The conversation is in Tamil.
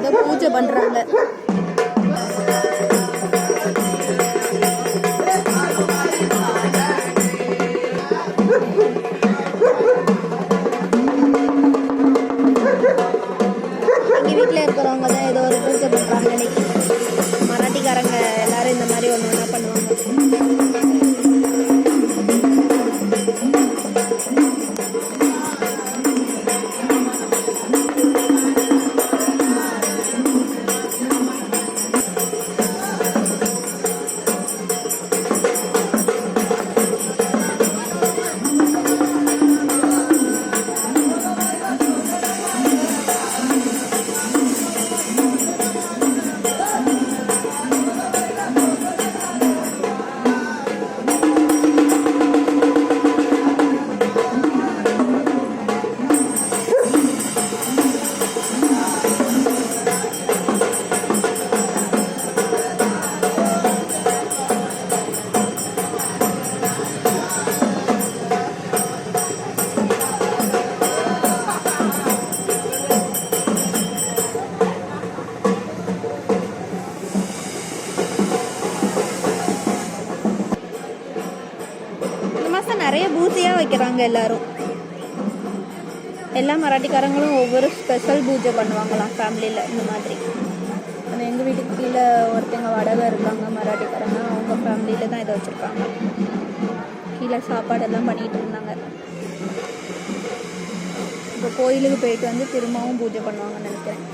ஏதோ பூஜை பண்றாங்க. எங்க வீட்டில் இருக்கிறவங்க தான் நிறைய பூஜையாக வைக்கிறாங்க எல்லாரும். எல்லா மராட்டிக்காரங்களும் ஒவ்வொரு ஸ்பெஷல் பூஜை பண்ணுவாங்களாம் ஃபேமிலியில் இந்த மாதிரி. ஆனால் எங்கள் வீட்டுக்கு கீழே ஒருத்தங்க வடகை இருக்காங்க மராட்டிக்காரங்க. அவங்க ஃபேமிலியில் தான் இதை வச்சுருக்காங்க. கீழே சாப்பாடெல்லாம் பண்ணிகிட்டு இருந்தாங்க. இப்போ கோயிலுக்கு போயிட்டு வந்து திரும்பவும் பூஜை பண்ணுவாங்கன்னு நினைக்கிறேன்.